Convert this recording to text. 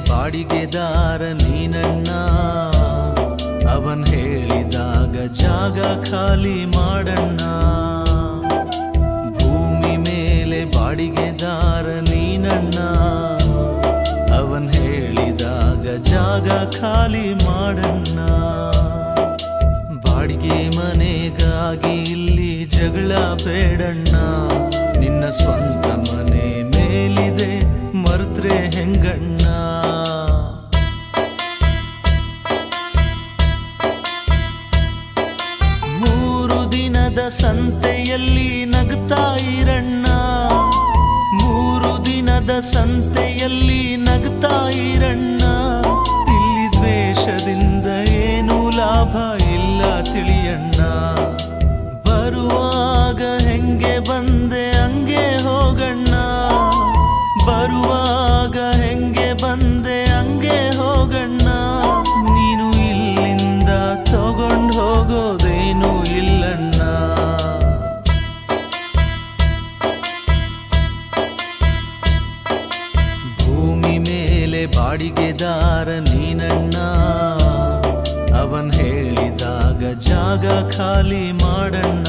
ಬಾಡಿಗೆದಾರ ನೀನಣ್ಣ. ಅವನ್ ಹೇಳಿದಾಗ ಜಾಗ ಖಾಲಿ ಮಾಡಣ್ಣ. ಭೂಮಿ ಮೇಲೆ ಬಾಡಿಗೆದಾರ ನೀನಣ್ಣ. ಅವನ್ ಹೇಳಿದಾಗ ಜಾಗ ಖಾಲಿ ಮಾಡಣ್ಣ. ಬಾಡಿಗೆ ಮನೆಗಾಗಿ ಇಲ್ಲಿ ಜಗಳ ಬೇಡಣ್ಣ. ನಿನ್ನ ಸ್ವಂತ ಮನೆ ಮೇಲಿದೆ ಮರ್ತ್ರೆ ಹೆಂಗಣ್ಣ. ಸಂತೆಯಲ್ಲಿ ನಗ್ತಾ ಇರಣ್ಣ. ಮೂರು ದಿನದ ಸಂತೆಯಲ್ಲಿ ನಗ್ತಾ ಇರಣ್ಣ. ಇಲ್ಲಿ ದ್ವೇಷದಿಂದ ಏನು ಲಾಭ ಇಲ್ಲ ತಿಳಿಯಣ್ಣ ಮೇಲೆ ಬಾಡಿಗೆದಾರ ನೀನಣ್ಣ. ಅವನ್ ಹೇಳಿದಾಗ ಜಾಗ ಖಾಲಿ ಮಾಡಣ್ಣ.